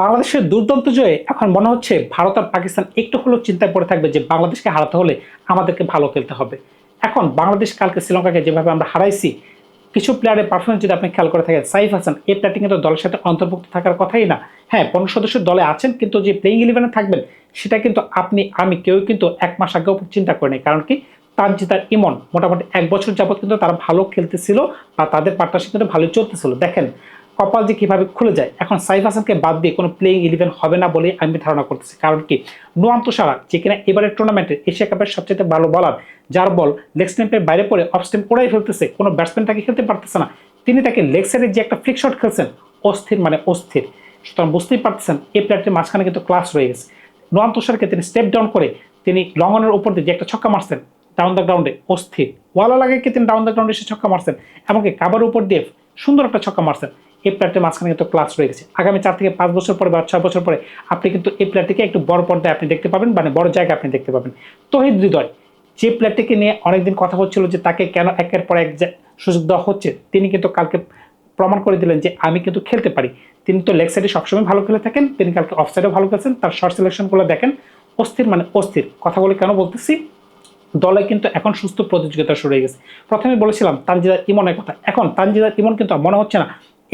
বাংলাদেশের দুর্দান্ত জয়ে এখন মনে হচ্ছে ভারত আর পাকিস্তান একটু হলেও চিন্তায় পড়ে থাকবে যে বাংলাদেশকে হারাতে হলে আমাদেরকে ভালো খেলতে হবে। এখন বাংলাদেশ কালকে শ্রীলঙ্কাকে যেভাবে আমরা হারাইছি, কিছু প্লেয়ারের পারফরমেন্স যদি আপনি খেয়াল করে থাকেন, সাইফ হাসান এই প্লেয়ারটি কিন্তু দলের সাথে অন্তর্ভুক্ত থাকার কথাই না। হ্যাঁ পনেরো সদস্য দলে আছেন কিন্তু যে প্লেইং ইলেভেনে থাকবেন, সেটা কিন্তু আপনি, আমি কেউ কিন্তু এক মাস আগেও চিন্তা করিনি কারণ কি? তানজিদ আর ইমন মোটামুটি এক বছর যাবত কিন্তু তারা ভালো খেলতেছিল বা তাদের পার্টনারশিপ কিন্তু ভালো চলতেছিল। দেখেন কপাল যে কীভাবে খুলে যায়, এখন সাইফ হাসানকে বাদ দিয়ে কোনো প্লেইং ইলেভেন হবে না বলে আমি ধারণা করতেছি। কারণ কি? নোয়ান্ত সারা যে কিনা এবারের টুর্নামেন্টে এশিয়া কাপের সবচেয়ে ভালো বলার যার বল লেগ স্টেম্পের বাইরে পড়ে অফ স্টেম্প ওড়াই ফেলতেছে, কোনো ব্যাটসম্যান তাকে খেলতে পারতেছে না। তিনি তাকে লেগ সাইডে যে একটা ফ্লিক শট খেলছেন, অস্থির মানে অস্থির। সুতরাং বুঝতেই পারতেছেন, এই প্লেয়ারটির মাঝখানে কিন্তু ক্লাস রয়ে গেছে। নোয়ান তুষারকে তিনি স্টেপ ডাউন করে তিনি লং অনের উপর দিয়ে যে একটা ছক্কা মারছেন ডাউন দ্য গ্রাউন্ডে অস্থির। ওয়ালা লাগে তিনি ডাউন দ্য গ্রাউন্ডে এসে ছক্কা মারছেন, এমনকি কাবার উপর দিয়ে সুন্দর একটা ছক্কা মারছেন। এই প্লেয়ারটির মাঝখানে কিন্তু ক্লাস রয়ে গেছে। আগামী চার থেকে পাঁচ বছর পরে বা ছয় বছর পরে আপনি কিন্তু এই প্লেয়ারটিকে একটু বড় পর্দায় আপনি দেখতে পাবেন মানে বড় জায়গায় আপনি দেখতে পাবেন। তহিদ হৃদয়, যে প্লেয়ারটিকে নিয়ে অনেকদিন কথা হচ্ছিল যে তাকে কেন একের পর এক সুযোগ দেওয়া হচ্ছে, তিনি কিন্তু কালকে প্রমাণ করে দিলেন যে আমি কিন্তু খেলতে পারি। তিনি তো লেগ সাইডে সবসময় ভালো খেলে থাকেন, তিনি কালকে অফ সাইডেও ভালো খেলছেন, তার শর্ট সিলেকশনগুলো দেখেন। অস্থির মানে অস্থির কথাগুলো কেন বলতেছি? দলে কিন্তু এখন সুস্থ প্রতিযোগিতা শুরু হয়ে গেছে। প্রথমে বলেছিলাম তানজিদার ইমনের কথা। এখন তানজিদার ইমন কিন্তু মনে হচ্ছে না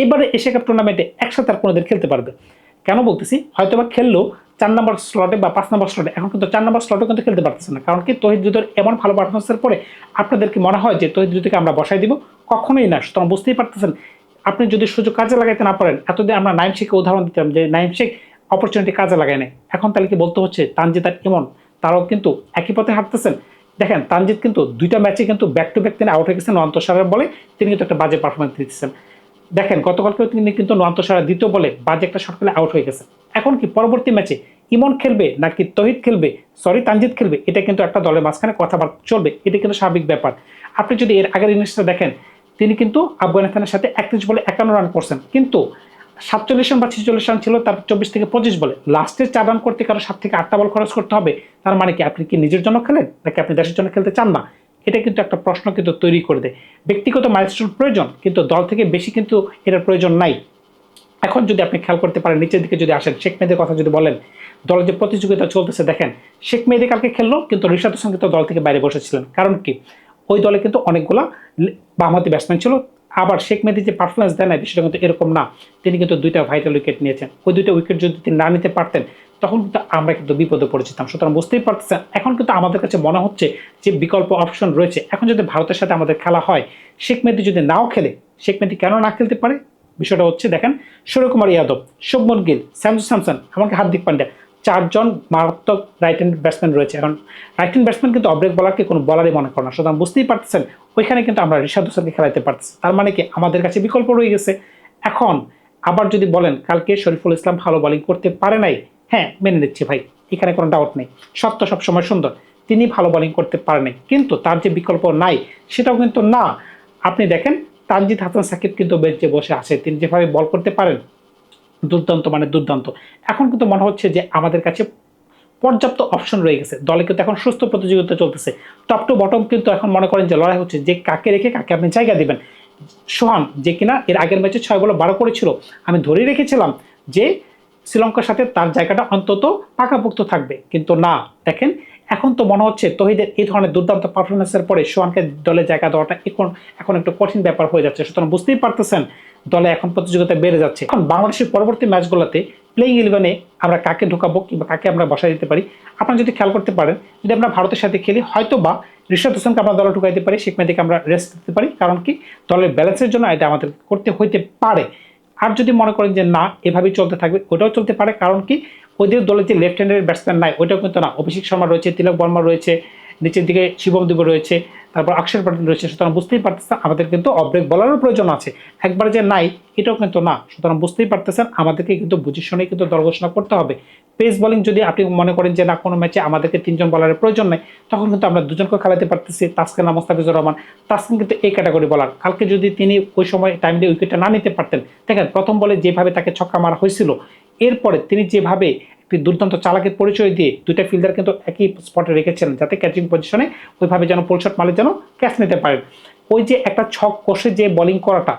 এবারে এশিয়া কাপ টুর্নামেন্টে একসাথে আর কোনোদিন খেলতে পারবে। কেন বলতেছি? হয়তো বা খেললেও চার নম্বর স্লটে বা পাঁচ নম্বর স্লটে এখন কিন্তু চার নম্বর স্লটে কিন্তু খেলতে পারতেছে না। কারণ কি তহিদ যুদ্ধের এমন ভালো পারফরমেন্সের পরে আপনাদের কি মনে হয় যে তহিদ যুদ্ধকে আমরা বসাই দিব? কখনোই না। সুতরাং বুঝতেই পারতেছেন, আপনি যদি সুযোগ কাজে লাগাইতে না পারেন, এতদিন আমরা নাইম শেখকে উদাহরণ দিতাম যে নাইম শেখ অপরচুনিটি কাজে লাগায় নেয় এখন তাহলে কি বলতে হচ্ছে, তানজিদ আর ইমন, তারাও কিন্তু একই পথে হাঁটতেছেন। দেখেন, তানজিদ কিন্তু দুইটা ম্যাচে কিন্তু ব্যাক টু ব্যাক তিনি আউট হয়ে গেছেন অন্তঃসারের বলে। তিনি কিন্তু একটা বাজে পারফরমেন্স দিচ্ছেন দেখেন, গতকালকেও তিনি কিন্তু নোয়ান্তসারা দ্বিতীয় বলে বাজে একটা শট খেলে আউট হয়ে গেছে। এখন কি পরবর্তী ম্যাচে ইমন খেলবে নাকি তহিদ খেলবে? সরি তানজিদ খেলবে? এটা কিন্তু একটা দলের মাঝখানে কথাবার্তা চলবে, এটা কিন্তু স্বাভাবিক ব্যাপার। আপনি যদি এর আগের ইনিংসটা দেখেন, তিনি কিন্তু আফগানিস্তানের সাথে একত্রিশ বলে একান্ন রান করছেন। কিন্তু সাতচল্লিশ রান বা ছেচল্লিশ রান ছিল তার চব্বিশ থেকে পঁচিশ বলে। লাস্টে চার রান করতে কারও সাত থেকে আটটা বল খরচ করতে হবে। তার মানে কি আপনি কি নিজের জন্য খেলেন? নাকি আপনি দেশের জন্য খেলতে চান না? এটা কিন্তু একটা প্রশ্ন কিন্তু তৈরি করে দেয়। ব্যক্তিগত মাইলস্টোন প্রয়োজন, কিন্তু দল থেকে বেশি কিন্তু এটার প্রয়োজন নাই। এখন যদি আপনি খেয়াল করতে পারেন, নিচের দিকে যদি আসেন, শেখ মেয়েদের কথা যদি বলেন, দলের যে প্রতিযোগিতা চলতেছে, দেখেন, শেখ মেয়েদের কালকে খেললো, কিন্তু ঋষাদ হোসেন কিন্তু দল থেকে বাইরে বসেছিলেন। কারণ কি? ওই দলে কিন্তু অনেকগুলা বামহাতি ব্যাটসম্যান ছিল। আবার শেখ মেহেদি যে পারফরমেন্স দেয় না বিষয়টা কিন্তু এরকম না। তিনি কিন্তু দুইটা ভাইটাল উইকেট নিয়েছেন। ওই দুইটা উইকেট যদি তিনি না নিতে পারতেন তখন কিন্তু আমরা কিন্তু বিপদে পড়েছিলাম সুতরাং বুঝতেই পারতেছেন, এখন কিন্তু আমাদের কাছে মনে হচ্ছে যে বিকল্প অপশন রয়েছে। এখন যদি ভারতের সাথে আমাদের খেলা হয়, শেখ মেহেদি যদি নাও খেলে, শেখ মেহেদি কেন না খেলতে পারে? বিষয়টা হচ্ছে, দেখেন সূর্যকুমার ইয়াদব, শুভমন গিল স্যামসু স্যামসন, এমনকি হার্দিক পান্ডিয়া চারজন মারাত্মক রাইট হ্যান্ড ব্যাটসম্যান রয়েছে। এখন রাইট হ্যান্ড ব্যাটসম্যান কিন্তু অব্রেক বলারকে কোনো বলারই মনে করে না। সুতরাং বুঝতেই পারতেছেন, ওইখানে কিন্তু আমরা ঋষাদ হোসেনকে খেলাইতে পারতেছি। তার মানে কি, আমাদের কাছে বিকল্প রয়ে গেছে। এখন আবার যদি বলেন, কালকে শরীফুল ইসলাম ভালো বলিং করতে পারে নাই হ্যাঁ মেনে নিচ্ছি ভাই, এখানে কোনো ডাউট নেই। সত্য সবসময় সুন্দর। তিনি ভালো বোলিং করতে পারেনি কিন্তু তার যে বিকল্প নাই, সেটাও কিন্তু না। আপনি দেখেন, তানজিদ হাসান সাকিব কিন্তু বেঞ্চে বসে আছে। তিনি যেভাবে বল করতে পারেন, দুর্দান্ত মানে দুর্দান্ত। এখন কিন্তু মনে হচ্ছে যে আমাদের কাছে পর্যাপ্ত অপশন রয়ে গেছে। দলে কিন্তু এখন সুস্থ প্রতিযোগিতা চলতেছে। টপ টু বটম কিন্তু এখন মনে করেন যে লড়াই হচ্ছে। যে কাকে রেখে কাকে আপনি জায়গা দেবেন। সোহান, যে কিনা এর আগের ম্যাচে ছয় বলে বারো করেছিল। আমি ধরেই রেখেছিলাম যে শ্রীলঙ্কার সাথে তার জায়গাটা অন্তত পাকাপোক্ত থাকবে। কিন্তু না, দেখেন, এখন তো মনে হচ্ছে তহিদের এই ধরনের দুর্দান্ত পারফরমেন্সের পরে সোহানকে দলে জায়গা দেওয়াটা এখন এখন একটু কঠিন ব্যাপার হয়ে যাচ্ছে। সুতরাং বুঝতেই পারতেছেন, দলে এখন প্রতিযোগিতা বেড়ে যাচ্ছে। এখন বাংলাদেশের পরবর্তী ম্যাচগুলোতে প্লেইং ইলেভেনে আমরা কাকে ঢোকাবো কিংবা কাকে আমরা বসাই দিতে পারি, আপনারা যদি খেয়াল করতে পারেন, যদি আমরা ভারতের সাথে খেলি হয়তো বা ঋষাদ হোসেনকে আমরা দলে ঢুকাইতে পারি, শেখ মেহেদিকে আমরা রেস্ট দিতে পারি। কারণ কি? দলের ব্যালেন্সের জন্য এটা আমাদের করতে হইতে পারে। আর যদি মনে করেন যে না, এভাবেই চলতে থাকবে, ওটাও চলতে পারে। কারণ কি? ওদের দলে যে লেফট হ্যান্ডের ব্যাটসম্যান নাই, ওটাও কিন্তু না। অভিষেক শর্মা রয়েছে, তিলক বর্মা রয়েছে নিচের দিকে শিবম দুবে রয়েছে, তারপর অক্ষর প্যাটেল রয়েছে, সুতরাং বুঝতেই পারতেছেন আমাদের কিন্তু অব্রেক বলারও প্রয়োজন আছে। একবার যে নাই, এটাও কিন্তু না, সুতরাং বুঝতেই পারতেছেন, আমাদেরকে কিন্তু বুঝে শুনেই কিন্তু দল ঘোষণা করতে হবে। পেস বোলিং যদি আপনি মনে করেন যে না, কোনো ম্যাচে আমাদেরকে তিনজন বলারের প্রয়োজন নেই, তখন কিন্তু আমরা দুজনকে খেলাতে পারতেছি, তাসকিন মোস্তাফিজুর রহমান। তাসকিন কিন্তু এই ক্যাটাগরি বলার কালকে যদি তিনি ওই সময় টাইম দিয়ে উইকেটটা না নিতে পারতেন, দেখেন প্রথম বলে যেভাবে তাকে ছক্কা মারা হয়েছিল, এরপরে তিনি যেভাবে একটি দুর্দান্ত চালাকের পরিচয় দিয়ে দুইটা ফিল্ডার কিন্তু একই স্পটে রেখেছিলেন যাতে ক্যাচিং পজিশনে ওইভাবে যেন পোলশট মালে যেন ক্যাচ নিতে পারেন ওই যে একটা ছক কষে যে বোলিং করাটা,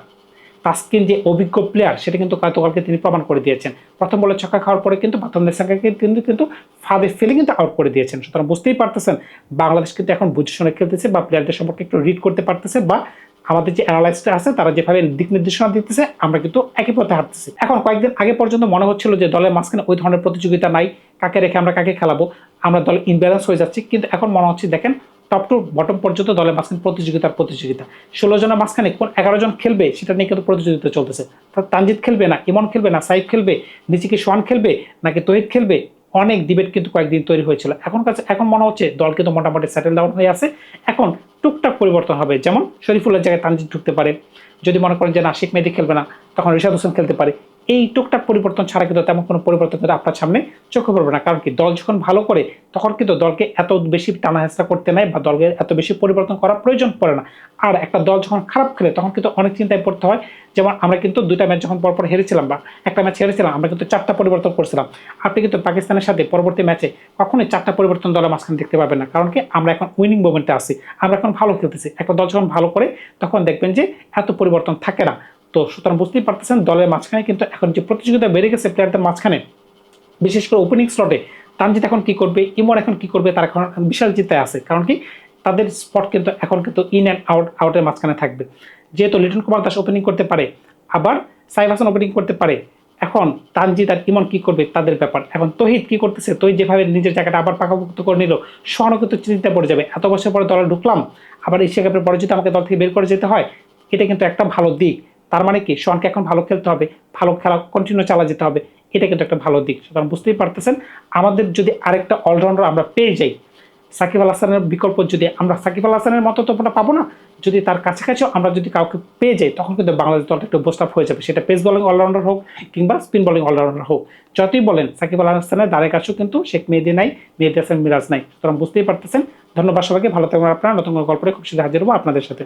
তাস্কিন যে অভিজ্ঞ প্লেয়ার সেটা কিন্তু গতকালকে তিনি প্রমাণ করে দিয়েছেন। প্রথম বলে ছক্কা খাওয়ার পরে কিন্তু প্রথম নেসাঙ্গাকে কিন্তু কিন্তু ফাঁদে ফেলে কিন্তু আউট করে দিয়েছেন। সুতরাং বুঝতেই পারতেছেন, বাংলাদেশ কিন্তু এখন বুঝে শুনে খেলতেছে বা প্লেয়ারদের সম্পর্কে একটু রিড করতে পারতেছে বা আমাদের যে অ্যানালাইসটা আছে, তারা যেভাবে দিক নির্দেশনা দিতেছে, আমরা কিন্তু একই পথে হাঁটতেছি। এখন কয়েকদিন আগে পর্যন্ত মনে হচ্ছিল যে দলের মাঝখানে ওই ধরনের প্রতিযোগিতা নাই, কাকে রেখে আমরা কাকে খেলাবো, আমরা দল ইনব্যালেন্স হয়ে যাচ্ছি, কিন্তু এখন মনে হচ্ছে, দেখেন টপ টু বটম পর্যন্ত দলের মাঝখানে প্রতিযোগিতার প্রতিযোগিতা। ষোলো জনের মাঝখানে কোন এগারো জন খেলবে, সেটা নিয়ে কিন্তু প্রতিযোগিতা চলতেছে। তানজিদ খেলবে না, ইমন খেলবে না, সাইফ খেলবে, নিচে কি সোয়ান খেলবে, নাকি তহিদ খেলবে? অনেক ডিবেট কিন্তু কয়েকদিন তৈরি হয়েছিল। এখন কাছে এখন মনে হচ্ছে দল কিন্তু মোটামুটি সেটেল ডাউন হয়ে আছে। এখন টুকটাক পরিবর্তন হবে। যেমন শরীফুল্লার জায়গায় তানজিদ ঢুকতে পারে। যদি মনে করেন যে না, শেখ মেহেদি খেলবে না, তখন রিশাদ হোসেন খেলতে পারে। এই টুকটাক পরিবর্তন ছাড়া কিন্তু তেমন কোনো পরিবর্তন কিন্তু আপনার সামনে চোখে পড়বে না। কারণ কি? দল যখন ভালো করে, তখন কিন্তু দলকে এত বেশি টানা হেঁচড়া করতে নেয় বা দলকে এত বেশি পরিবর্তন করার প্রয়োজন পড়ে না। আর একটা দল যখন খারাপ খেলে, তখন কিন্তু অনেক চিন্তায় পড়তে হয়। যেমন আমরা কিন্তু দুইটা ম্যাচ যখন পরপর হেরেছিলাম বা একটা ম্যাচ হেরেছিলাম, আমরা কিন্তু চারটা পরিবর্তন করছিলাম। আপনি কিন্তু পাকিস্তানের সাথে পরবর্তী ম্যাচে কখনোই চারটা পরিবর্তন দলের মাঝখানে দেখতে পাবেন না। কারণ কি? আমরা এখন উইনিং মোমেন্টে আছি। আমরা এখন ভালো খেলতেছি। একটা দল যখন ভালো করে, তখন দেখবেন যে এত পরিবর্তন থাকে না। তো সুতরাং বুঝতেই পারতেছেন, দলের মাঝখানে কিন্তু এখন যে প্রতিযোগিতা বেড়ে গেছে প্লেয়ারদের মাঝখানে, বিশেষ করে ওপেনিং স্লটে তানজিৎ এখন কি করবে, ইমর এখন কি করবে, তার এখন বিশাল চিন্তায় আছে। কারণ কি? তাদের স্পট কিন্তু এখন কিন্তু ইন অ্যান্ড আউট আউটের মাঝখানে থাকবে। যেহেতু লিটন কুমার দাস ওপেনিং করতে পারে, আবার সাইফ হাসান ওপেনিং করতে পারে, এখন তানজিদ আর ইমন কি করবে, তাদের ব্যাপার। এখন তহিদ কি করতেছে, তহিদ যেভাবে নিজের জায়গাটা আবার পাকাপোক্ত করে নিল সোহানও কিন্তু চিন্তা পড়ে যাবে। এত বছর পরে দলে ঢুকলাম, আবার এশিয়া কাপের পরে যদি আমাকে দল থেকে বের করে যেতে হয়, এটা কিন্তু একটা ভালো দিক। তার মানে কি? শনকে এখন ভালো খেলতে হবে, ভালো খেলা কন্টিনিউ চালা যেতে হবে, এটা কিন্তু একটা ভালো দিক। সুতরাং বুঝতেই পারতেছেন, আমাদের যদি আরেকটা অলরাউন্ডার আমরা পেয়ে যাই, সাকিব আল হাসানের বিকল্প যদি আমরা সাকিব আল হাসানের মতো তো আমরা পাবো না, যদি তার কাছাকাছিও আমরা যদি কাউকে পেয়ে যাই, তখন কিন্তু বাংলাদেশ দলটা একটু বোস্ট হয়ে যাবে। সেটা পেস বলিং অলরাউন্ডার হোক কিংবা স্পিন বলিং অলরাউন্ডার হোক, যতই বলেন, সাকিব আল হাসানের দ্বারে কাছেও কিন্তু শেখ মেহেদি নাই, মেহেদি হাসান মিরাজ নাই। সুতরাং বুঝতেই পারতেছেন, ধন্যবাদ সবাইকে, ভালো থাকবেন আপনারা, নতুন গল্পে খুব শীঘ্র হাজির হব আপনাদের সাথে।